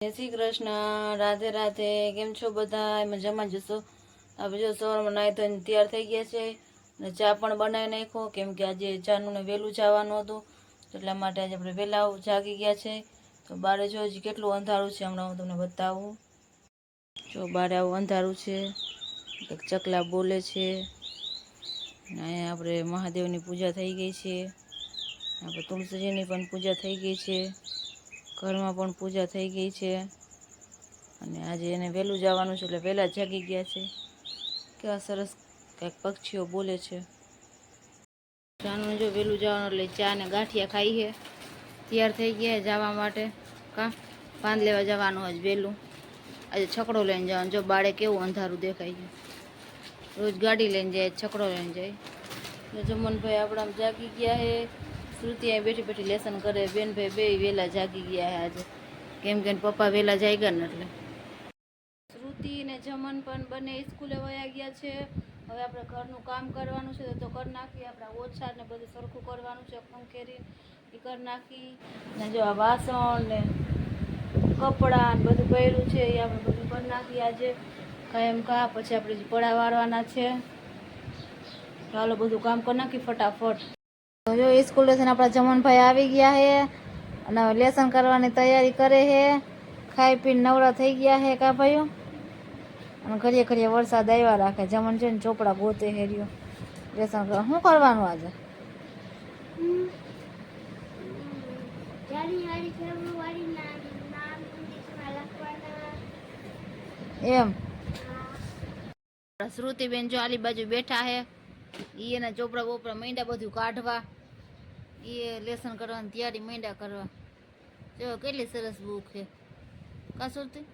જય શ્રી કૃષ્ણ, રાધે રાધે, કેમ છો બધા મજામાં જશો આપણે જો સવારમાં નાહી ધોઈને તૈયાર થઈ ગયા છે. અને ચા પણ બનાવી નાખ્યો, કેમ કે આજે જાનુને વહેલું જવાનું હતું. એટલા માટે આજે આપણે વહેલા જાગી ગયા છે. તો બારે જો હજી કેટલું અંધારું છે હમણાં હું તમને બતાવું. જો બારે આવું અંધારું છે એક ચકલા બોલે છે. અને અહીંયા આપણે મહાદેવની પૂજા થઈ ગઈ છે. આપણે તુલસીજીની પણ પૂજા થઈ ગઈ છે. ઘરમાં પણ પૂજા થઈ ગઈ છે. અને આજે એને વહેલું જવાનું છે એટલે વહેલા જાગી ગયા છે. કેવા સરસ કંઈક પક્ષીઓ બોલે છે. જાનું જો વહેલું જવાનું એટલે ચા ને ગાંઠિયા ખાઈ છે. તૈયાર થઈ ગયા જવા માટે. કા? બાંધ લેવા જવાનું આજ વહેલું. આજે છકડો લઈને જવાનું. જો બાળે કેવું અંધારું દેખાય છે. રોજ ગાડી લઈને જાય, છકડો લઈને જાય. જમનભાઈ આપણા જાગી ગયા છે. શ્રુતિ અહીં બેઠી બેઠી લેસન કરે બેનભાઈ બે વહેલા જાગી ગયા હે આજે. કેમ કે પપ્પા વહેલા જાગ્યા ને એટલે. શ્રુતિ ને જમન પણ બંને સ્કૂલે વયા ગયા છે. હવે આપણે ઘરનું કામ કરવાનું છે, તો કરી નાખીએ આપણા ઓછા ને બધું સરખું કરવાનું છે પંખેરી એ કરી નાખી. ને જો આ વાસણ ને કપડાં ને બધું પહેર્યું છે, એ આપણે બધું કરી નાખીએ આજે. કાંઈ એમ કા પછી આપણે પડા વાળવાના છે. ચાલો બધું કામ કરી નાખી ફટાફટ. જો સ્કૂલ લેસન આપણા જમનભાઈ આવી ગયા છે અને હવે લેસન કરવાની તૈયારી કરે છે ખાઈ પીને નવરા થઈ ગયા છે કા ભાઈઓ અને ઘડીએ ઘડીએ વરસાદ આવ્યા રાખે જમન છે ને ચોપડા ગોતે હેર્યો લેસન કરવા શું કરવાનું આજે જાન્યુઆરી ફેબ્રુઆરીના નામ ઇંગ્લિશમાં લખવાના એમ શ્રુતિબેન જો આલી બાજુ બેઠા હે ઈ એના ચોપડા બોપડા માંડ્યા બધું કાઢવા ઈ લેસન કરવાની તૈયારી માંડ્યા કરવા. જો કેટલી સરસ બુક છે. કાં સુરતી?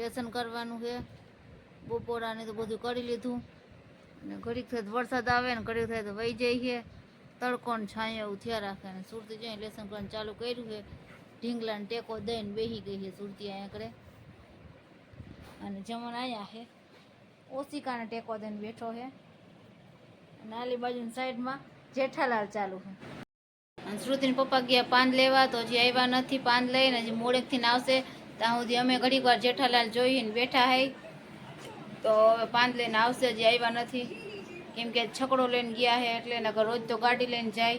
લેસન કરવાનું છે. બપોરાને તો બધું કરી લીધું. અને ઘડીક થાય વરસાદ આવે ને ઘડીક થાય તો વહી જાય છે. તડકો ને છાંયો એવું થયા રાખે ને સુરતી જઈને લેસન કરવાનું ચાલુ કર્યું છે ઢીંગલાને ટેકો દઈને બેસી ગઈ છે સુરતી અહીંયા કરે અને જમણ અહીંયા છે. ઓશિકાને ટેકો દઈને બેઠો છે. અને આલી બાજુની સાઈડમાં જેઠાલાલ ચાલુ છે. શ્રુતિના પપ્પા ગયા પાન લેવા, તો હજી આવ્યા નથી પાન લઈને, હજી મોડેકથી આવશે. ત્યાં સુધી અમે ઘડીક વાર જેઠાલાલ જોઈને બેઠા હઈ. તો હવે પાન લઈને આવશે, હજી આવ્યા નથી. કેમ કે છકડો લઈને ગયા છે એટલે નકર રોજ તો ગાડી લઈને જાય.